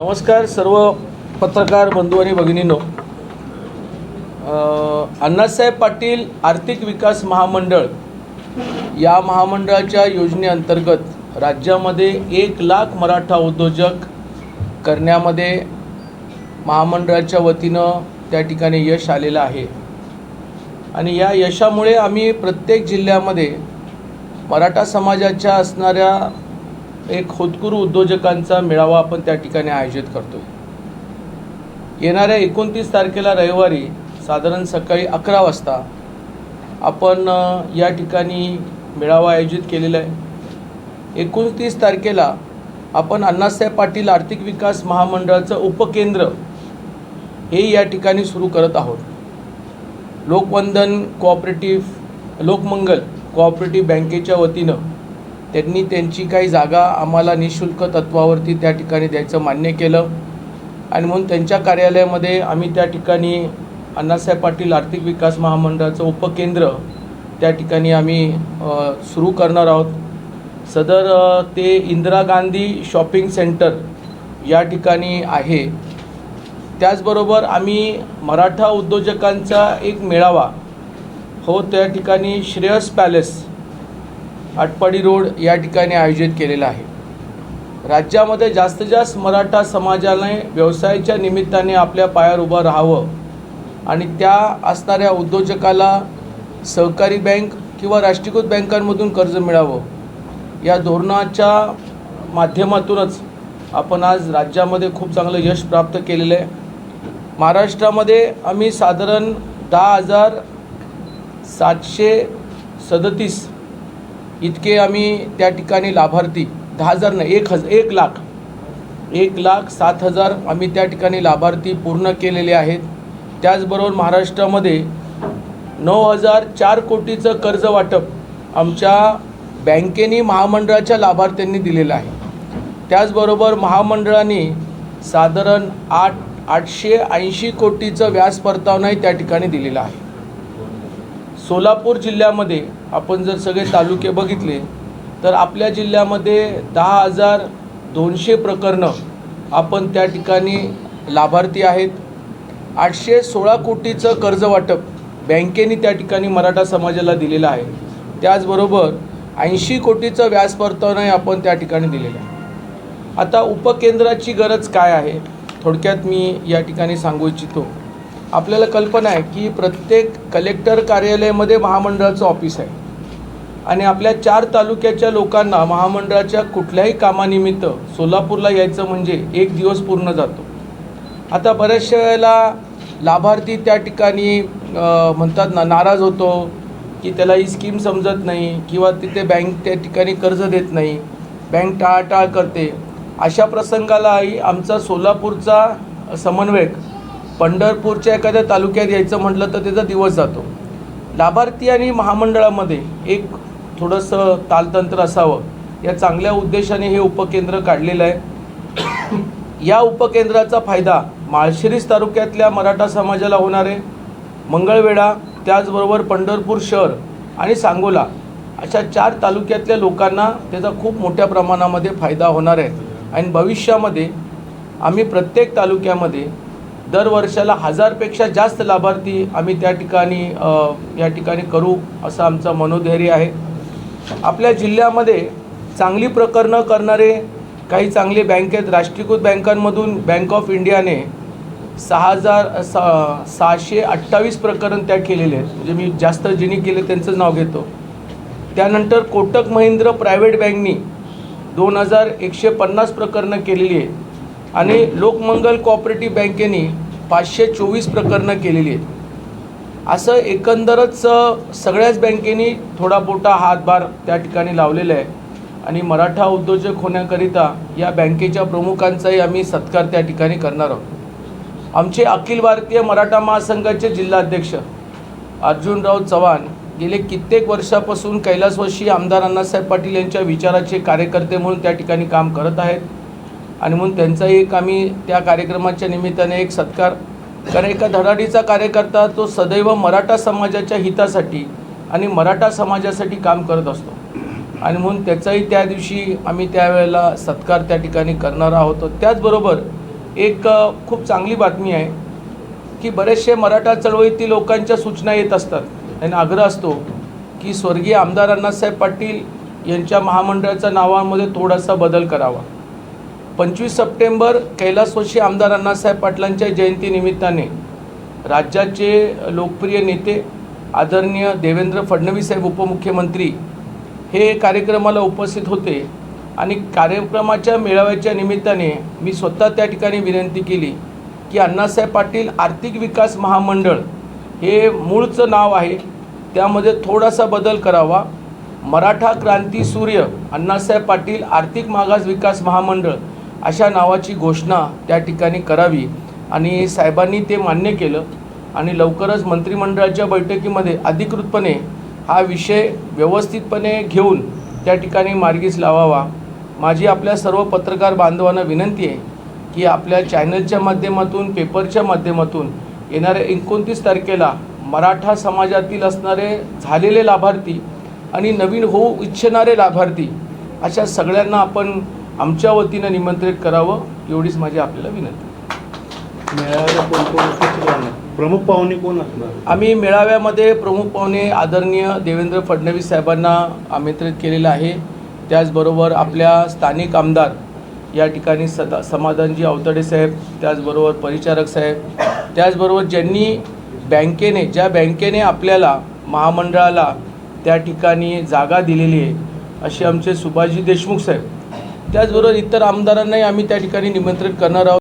नमस्कार सर्व पत्रकार बंधू आणि भगिनींनो. अण्णासाहेब पाटील आर्थिक विकास महामंडळ या महामंडळाच्या योजनेअंतर्गत राज्यामध्ये एक लाख मराठा उद्योजक करण्यामध्ये महामंडळाच्या वतीनं त्या ठिकाणी यश आलेलं आहे. आणि या यशामुळे आम्ही प्रत्येक जिल्ह्यामध्ये मराठा समाजाच्या असणाऱ्या एक होतकुरू उद्योजकांचा मेळावा आपण त्या ठिकाणी आयोजित करतो येणाऱ्या एकोणतीस तारखेला रविवारी साधारण सकाळी अकरा वाजता आपण या ठिकाणी मेळावा आयोजित केलेला आहे. एकोणतीस तारखेला आपण अण्णासाहेब पाटील आर्थिक विकास महामंडळाचं उपकेंद्र हे या ठिकाणी सुरू करत आहोत. लोकवंदन कोऑपरेटिव्ह लोकमंगल कोऑपरेटिव्ह बँकेच्या वतीनं त्यांनी त्यांची काही जागा आम्हाला निशुल्क तत्वावरती त्या ठिकाणी द्यायचं मान्य केलं. आणि म्हणून त्यांच्या कार्यालयामध्ये आम्ही त्या ठिकाणी अण्णासाहेब पाटील आर्थिक विकास महामंडळाचं उपकेंद्र त्या ठिकाणी आम्ही सुरू करणार आहोत. सदर ते इंदिरा गांधी शॉपिंग सेंटर या ठिकाणी आहे. त्याचबरोबर आम्ही मराठा उद्योजकांचा एक मेळावा हो त्या ठिकाणी श्रेयस पॅलेस आटपाडी रोड या ठिकाणी आयोजित केलेला आहे. राज्यामध्ये जास्तीत जास्त मराठा समाजाने व्यवसायाच्या निमित्ताने आपल्या पायावर उभं राहावं आणि त्या असणाऱ्या उद्योजकाला सहकारी बँक किंवा राष्ट्रीयकृत बँकांमधून कर्ज मिळावं या धोरणाच्या माध्यमातूनच आपण आज राज्यामध्ये खूप चांगलं यश प्राप्त केलेलं आहे. महाराष्ट्रामध्ये आम्ही साधारण दहा हजार सातशे सदतीस इतके आम्ही त्या ठिकाणी लाभार्थी दहा हजार नाही एक हज एक लाख. एक लाख सात हजार आम्ही त्या ठिकाणी लाभार्थी पूर्ण केलेले आहेत. त्याचबरोबर महाराष्ट्रामध्ये नऊ हजार चार कोटीचं कर्ज वाटप आमच्या बँकेने महामंडळाच्या लाभार्थ्यांनी दिलेलं आहे. त्याचबरोबर महामंडळाने साधारण आठ आठशे ऐंशी कोटीचं व्याज परतावनाही त्या ठिकाणी दिलेलं आहे. सोलापूर जिल्ह्यामध्ये आपण जर सगळे तालुके बघितले तर आपल्या जिल्ह्यामध्ये दहा हजार दोनशे प्रकरणं आपण त्या ठिकाणी लाभार्थी आहेत. आठशे सोळा कोटीचं कर्ज वाटप बँकेने त्या ठिकाणी मराठा समाजाला दिलेलं आहे. त्याचबरोबर ऐंशी कोटीचं व्याज परतावनाही आपण त्या ठिकाणी दिलेलं आहे. आता उपकेंद्राची गरज काय आहे? थोडक्यात मी या ठिकाणी सांगू इच्छितो. आपल्याला कल्पना आहे की प्रत्येक कलेक्टर कार्यालयामध्ये महामंडळाचं ऑफिस आहे. आणि आपल्या चार तालुक्याच्या लोकांना महामंडळाच्या कुठल्याही कामानिमित्त सोलापूरला यायचं म्हणजे एक दिवस पूर्ण जातो. आता बऱ्याचशा वेळेला लाभार्थी त्या ठिकाणी म्हणतात ना नाराज होतो की त्याला ही स्कीम समजत नाही किंवा तिथे बँक त्या ठिकाणी कर्ज देत नाही बँक टाळाटाळ करते. अशा प्रसंगालाही आमचा सोलापूरचा समन्वयक पंढरपूरच्या एखाद्या तालुक्यात यायचं म्हटलं तर त्याचा दिवस जातो. लाभार्थी आणि महामंडळामध्ये एक थोडंसं तालतंत्र असावं. या चांगल्या उद्देशाने हे उपकेंद्र काढलेलं आहे. या उपकेंद्राचा फायदा माळशिरीस तालुक्यातल्या मराठा समाजाला होणार आहे. मंगळवेढा त्याचबरोबर पंढरपूर शहर आणि सांगोला अशा चार तालुक्यातल्या लोकांना त्याचा खूप मोठ्या प्रमाणामध्ये फायदा होणार आहे. आणि भविष्यामध्ये आम्ही प्रत्येक तालुक्यामध्ये दरवर्षाला हजारपेक्षा जास्त लाभार्थी आम्ही त्या ठिकाणी या ठिकाणी करू असं आमचं मनोधैर्य आहे. आपल्या जिल्ह्यामध्ये चांगली प्रकरणं करणारे काही चांगले बँकेत राष्ट्रीयकृत बँकांमधून बँक ऑफ इंडियाने सहा हजार सा सहाशे अठ्ठावीस प्रकरण त्या केलेले आहेत. म्हणजे मी जास्त जिनी केले त्यांचं नाव घेतो. त्यानंतर कोटक महिंद्र प्रायव्हेट बँकनी दोन हजार एकशे पन्नास प्रकरणं केलेली आहेत. आणि लोकमंगल कॉपरेटिव्ह बँकेने पाचशे चोवीस प्रकरणं केलेली आहेत. असं एकंदरच सगळ्याच बँकेनी थोडा मोठा हातभार त्या ठिकाणी लावलेला आहे. आणि मराठा उद्योजक होण्याकरिता या बँकेच्या प्रमुखांचाही आम्ही सत्कार त्या ठिकाणी करणार आहोत. आमचे अखिल भारतीय मराठा महासंघाचे जिल्हाध्यक्ष अर्जुनराव चव्हाण गेले कित्येक वर्षापासून कैलासवशी आमदार अण्णासाहेब पाटील यांच्या विचाराचे कार्यकर्ते म्हणून त्या ठिकाणी काम करत आहेत. आणि म्हणून त्यांचाही एक आम्ही त्या कार्यक्रमाच्या निमित्ताने एक सत्कार कारण एका धडाडीचा कार्यकर्ता तो सदैव मराठा समाजाच्या हितासाठी आणि मराठा समाजासाठी काम करत असतो. आणि म्हणून त्याचाही त्या दिवशी आम्ही त्यावेळेला सत्कार त्या ठिकाणी करणार आहोत. त्याचबरोबर एक खूप चांगली बातमी आहे की बरेचसे मराठा चळवळीतील लोकांच्या सूचना येत असतात. त्यांना आग्रह असतो की स्वर्गीय आमदार अण्णासाहेब पाटील यांच्या महामंडळाच्या नावामध्ये थोडासा बदल करावा. पंचवीस सप्टेंबर कैलासवासी आमदार अण्णासाहेब पाटलांच्या जयंतीनिमित्ताने राज्याचे लोकप्रिय नेते आदरणीय देवेंद्र फडणवीस साहेब उपमुख्यमंत्री हे कार्यक्रमाला उपस्थित होते आणि कार्यक्रमाच्या मेळाव्याच्या निमित्ताने मी स्वतः त्या ठिकाणी विनंती केली की अण्णासाहेब पाटील आर्थिक विकास महामंडळ हे मूळचं नाव आहे. त्यामध्ये थोडासा बदल करावा. मराठा क्रांती सूर्य अण्णासाहेब पाटील आर्थिक मागास विकास महामंडळ अशा नावाची घोषणा त्या ठिकाणी करावी. आणि साहेबांनी ते मान्य केलं. आणि लवकरच मंत्रिमंडळाच्या बैठकीमध्ये अधिकृतपणे हा विषय व्यवस्थितपणे घेऊन त्या ठिकाणी मार्गीस लावावा. माझी आपल्या सर्व पत्रकार बांधवांना विनंती आहे की आपल्या चॅनलच्या माध्यमातून पेपरच्या माध्यमातून येणाऱ्या एकोणतीस तारखेला मराठा समाजातील असणारे झालेले लाभार्थी आणि नवीन होऊ इच्छिणारे लाभार्थी अशा सगळ्यांना आपण आमच्या वतीनं निमंत्रित करावं एवढीच माझी आपल्याला विनंती. मेळाव्याला कोण कोण उपस्थित राहणार प्रमुख पाहुणे कोण असणार? आम्ही मेळाव्यामध्ये प्रमुख पाहुणे आदरणीय देवेंद्र फडणवीस साहेबांना आमंत्रित केलेलं आहे. त्याचबरोबर आपल्या स्थानिक आमदार या ठिकाणी सदा समाधानजी अवतडे साहेब त्याचबरोबर परिचारक साहेब त्याचबरोबर ज्यांनी बँकेने ज्या बँकेने आपल्याला महामंडळाला त्या ठिकाणी जागा दिलेली आहे असे आमचे सुभाषजी देशमुख साहेब. त्याचबरोबर इतर आमदारांनाही आम्ही त्या ठिकाणी निमंत्रित करणार आहोत.